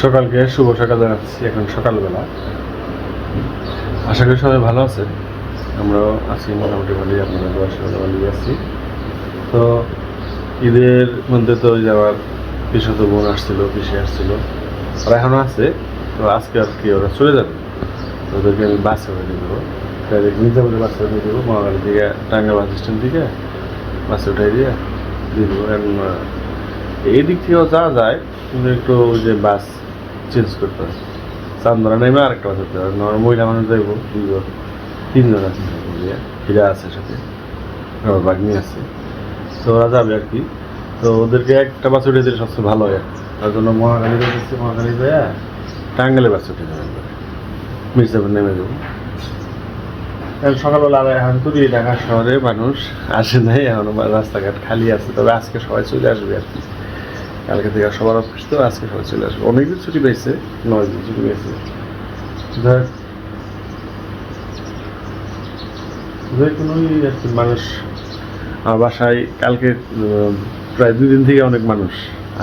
সকালকে শুভ সকাল জানাচ্ছি এখন সকালবেলা। আশা করি সবাই ভালো আছে। আমরাও আছি মোটামুটি ভালোই, আপনাদের সঙ্গে ভালোই আছি। তো ঈদের মধ্যে তো ওই যে আমার পিসত বোন আসছিল, পিসে আসছিল, ওরা এখনও আছে, তো আজকে আর কি ওরা চলে যাবে। ওদেরকে আমি বাসে উঠে দিয়ে দেবো ডাইরেক্ট মির্জাপুরে বাসে উঠে দেবো মহাগাড়ি দিকে টাঙ্গা বাস স্ট্যান্ড দিকে। বাসে উঠাই দিয়ে দিয়ে দেবো এই দিক থেকেও যাওয়া যায়, কিন্তু একটু ওই যে বাস চেঞ্জ করতে হয়। চান্দরা নেমে আরেকটা বাস উঠতে হয়। নর মহিলা মানুষ যাইব দুজন তিনজন আছে ফিরে আছে সাথে। আমার বাগনি আছে। তো ওরা যাবে আর কি। তো ওদেরকে একটা বাস উঠে দিলে সবচেয়ে ভালো হয়। তার জন্য মহাকালী যাচ্ছে মহাকালী যায় টাঙ্গালে বাস উঠে যাবে মির্জাপুর নেমে যাব। এখন সকালবেলা আর এখন তো দিয়ে ঢাকা শহরে মানুষ আসে নাই, এখন রাস্তাঘাট খালি আছে। তবে আজকে সবাই চলে আসবে আর কি। কালকে থেকে সবার অফিস তো আজকে সবাই চলে আসবে। অনেকদিন ছুটি পেয়েছে নয় দিন ছুটি পেয়েছে যাক যে কোনোই মানুষ? আমার বাসায় কালকে প্রায় দুই দিন থেকে অনেক মানুষ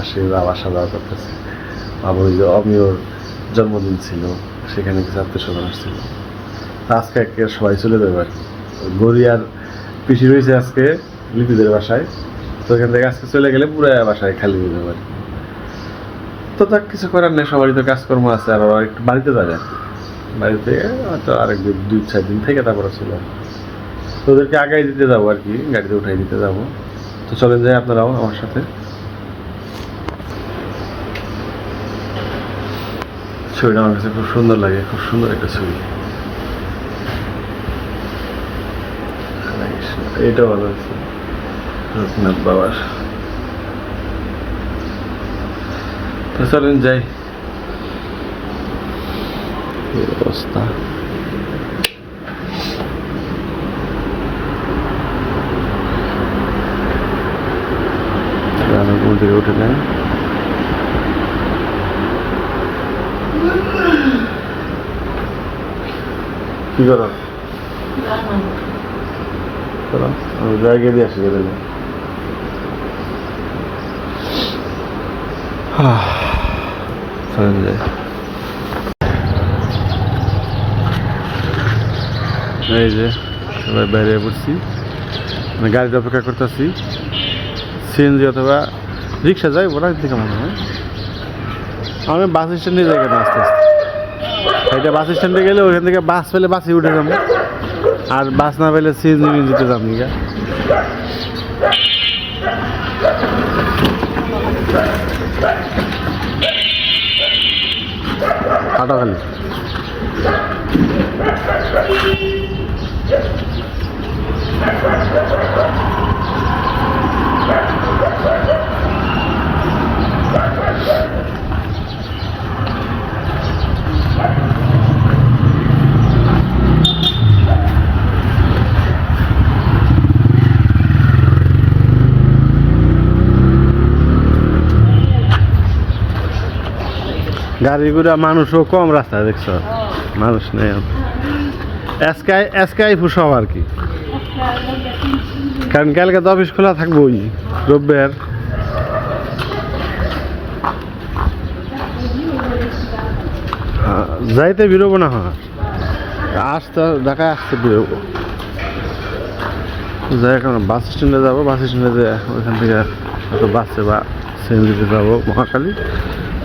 আসে বা আসা যাওয়া করতেছে। আবার ওই যে অমিয়র জন্মদিন ছিল সেখানে কিছু আত্মীয় স্বজন আসছিল। তা আজকে একে সবাই চলে যাবে আর কি। গড়িয়ার পিসি রয়েছে আজকে লিপিদের বাসায়। তো এখান থেকে আজকে চলে গেলে পুরো বাসায় খালি হয়ে যাবে। তো তার কিছু করার নেই, সবারই তো কাজকর্ম আছে, আর একটু বাড়িতে যাবে আর কি। বাড়িতে হয়তো আরেক দুই চার দিন থেকে তারপরে ছিল তো ওদেরকে আগাই দিতে যাব আর কি, গাড়িতে উঠাই দিতে যাব। তো চলেন যাই আপনারাও আমার সাথে। ছবিটা আমার কাছে খুব সুন্দর লাগে, খুব সুন্দর একটা ছবি। এটা ভালো আছে রঘুনাথ বাবার তো চলেন যাই অবস্থা? থেকে উঠে নেন কি করো? আমি জায়গা দিয়ে আসি গেলে এই যে সবাই বাইরে পড়ছি মানে গাড়িতে অপেক্ষা করতেছি সিএনজি অথবা রিক্সা যাই বড় দিকে মনে হয় আমি বাস স্ট্যান্ডে যাই কেন আস্তে আস্তে এটা বাস স্ট্যান্ডে গেলে ওইখান থেকে বাস পেলে বাসে উঠে যাব আর বাস না পেলে সিএনজি মিনজিতে যাব গা হাটাখালি গাড়ি ঘোড়া মানুষও কম রাস্তায় দেখছ? মানুষ নেই এসকাই এসকাই সব আর কি। কারণ কালকে তো অফিস খোলা থাকবোই রোববার। হ্যাঁ, যাইতে বেরোবো না হ্যাঁ। আসতে ঢাকায় আসতে বেরোবো। যাই এখন বাস স্ট্যান্ডে যাব বাস স্ট্যান্ডে ওইখান থেকে বাসে বা সিএনজিতে যাব মহাকালী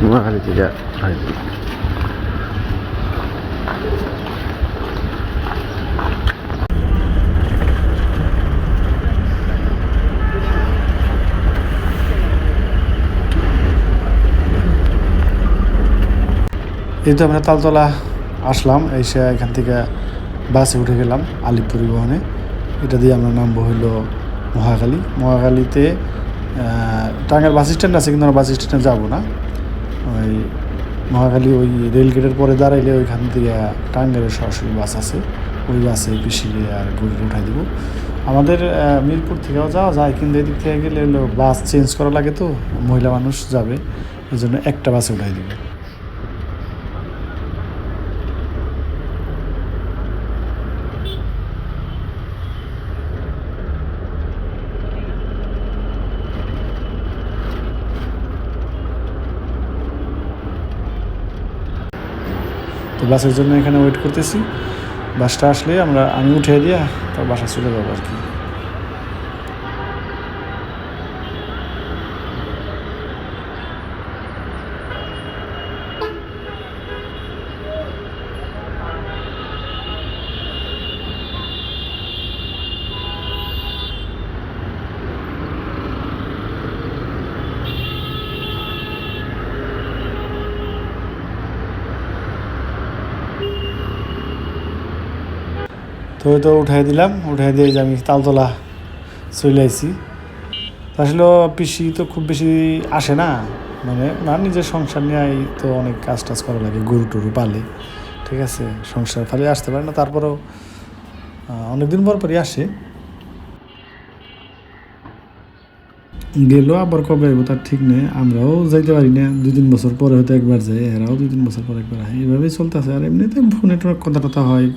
মহাকালী থেকে হয় এই তো আমরা তালতলা আসলাম, এসে এখান থেকে বাসে উঠে গেলাম আলিপ পরিবহনে এটা দিয়ে আমরা নামবো হইল মহাখালী। মহাখালীতে টাঙ্গার বাস স্ট্যান্ড আছে, কিন্তু আমরা বাস স্ট্যান্ডে যাব না। ওই মহাখালী ওই রেলগেটের পরে দাঁড়াইলে ওইখান থেকে টাঙ্গের সরাসরি বাস আছে। ওই বাসে পিছিয়ে আর গড়ি উঠাই দিব। আমাদের মিরপুর থেকেও যাওয়া যায়, কিন্তু এদিক থেকে গেলে বাস চেঞ্জ করা লাগে তো, মহিলা মানুষ যাবে এই জন্য একটা বাসে উঠাই দিব। বাসের জন্য এখানে ওয়েট করতেছি। বাসটা আসলে আমরা, আমি উঠে দিয়ে তো বাসা চলে যাব আর কি। তো তো উঠাই দিলাম, উঠাই দিয়ে যে আমি তালতলা চলে আইছি। আসলে পিসি তো খুব বেশি আসে না মানে না নিজের সংসার নিয়ে তো অনেক কাজ টাজ করা লাগে গরু টরু পালে, ঠিক আছে? সংসার ফালে আসতে পারে না, তারপরেও অনেকদিন পর পরই আসে। গেল আবার কবে আইব তার ঠিক নেই, আমরাও যাইতে পারি না দুই তিন বছর পরে হয়তো একবার যাই, এরাও দুই তিন বছর পর একবার হয় এইভাবেই চলতেছে। আর এমনিতে ফোনে কথা টথা হয়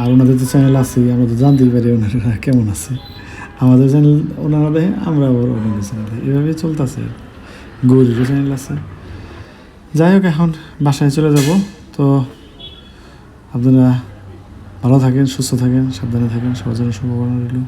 আর ওনাদের যে চ্যানেল আছে, আমরা তো জানতেই পারি ওনারা কেমন আছে। আমাদের চ্যানেল ওনারা দেখে আমরা আবার ওনাদের চ্যানেল দেখি এভাবেই চলতেছে। গৌরীরও চ্যানেল আছে। যাই হোক, এখন বাসায় চলে যাব। তো আপনারা ভালো থাকেন, সুস্থ থাকেন, সাবধানে থাকেন। সবার জন্য শুভকামনা রইল।